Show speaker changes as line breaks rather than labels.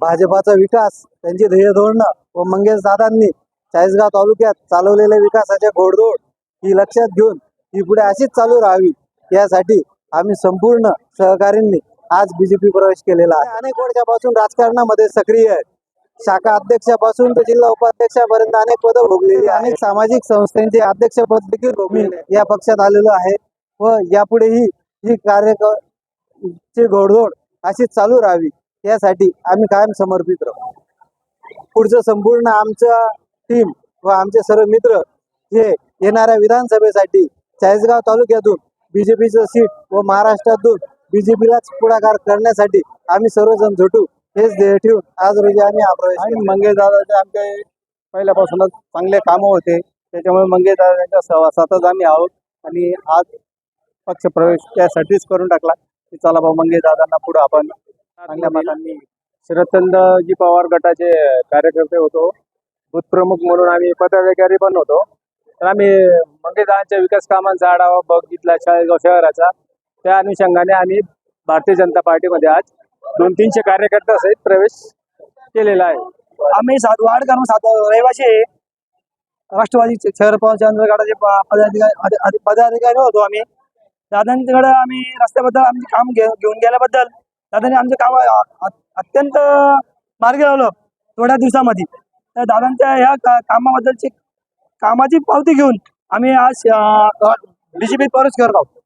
भाजपाचा विकास त्यांची ध्येय धोरणं व मंगेश दादांनी चाळीसगाव तालुक्यात चालवलेल्या विकासाच्या घोडदौड ही लक्षात घेऊन ही पुढे अशीच चालू राहावी यासाठी आम्ही संपूर्ण सहकारींनी आज बीजेपी प्रवेश केलेला आहे. अनेक वर्षापासून राजकारणामध्ये सक्रिय आहे. शाखा अध्यक्षापासून ते जिल्हा उपाध्यक्षापर्यंत अनेक पदं भोगलेली अनेक सामाजिक संस्थांचे अध्यक्षपद देखील भोगले या पक्षात आलेलो आहे व यापुढेही ही कार्य ची घोडदौड अशीच चालू राहावी. यासाठी आम्ही कायम समर्पित राहू. पुढचं संपूर्ण आमच्या टीम व आमचे सर्व मित्र हे येणाऱ्या विधानसभेसाठी चाळीसगाव तालुक्यातून बीजेपीचं सीट व महाराष्ट्रातून बीजेपीलाच पुढाकार करण्यासाठी आम्ही सर्वजण झटू हेच ध्येय ठेवून आज रोजी आम्ही
आणि मंगेश दादाचे आमचे पहिल्यापासूनच चांगले कामं होते. त्याच्यामुळे मंगेश दादाच्या सहवासातच आम्ही आहोत आणि आज पक्ष प्रवेश त्यासाठीच करून टाकला. की चला भाऊ मंगेश दादांना पुढे आपण चांगल्या शरदचंद्रजी पवार गटाचे कार्यकर्ते होतो बूथ प्रमुख म्हणून आम्ही पदाधिकारी पण होतो. तर आम्ही मंगेश दादांच्या विकास कामांचा आढावा बघितला चाळीसगाव शहराचा त्या अनुषंगाने आम्ही भारतीय जनता पार्टीमध्ये आज दोन तीनशे कार्यकर्त्यासहित प्रवेश केलेला आहे.
आम्ही क्रमांक सात रहिवासी आहे. राष्ट्रवादी शहर चंद्र गटाचे प- पदाधिकारी पदाधिकारी होतो आम्ही. दादांकडे आम्ही रस्त्याबद्दल आमचे काम घेऊन गेल्याबद्दल दादांनी आमचं काम अत्यंत मार्गी लावलं थोड्या दिवसामध्ये. तर दादांच्या ह्या का- कामाबद्दलची कामाची पावती घेऊन आम्ही आज बीजेपीत प्रवेश करत आहोत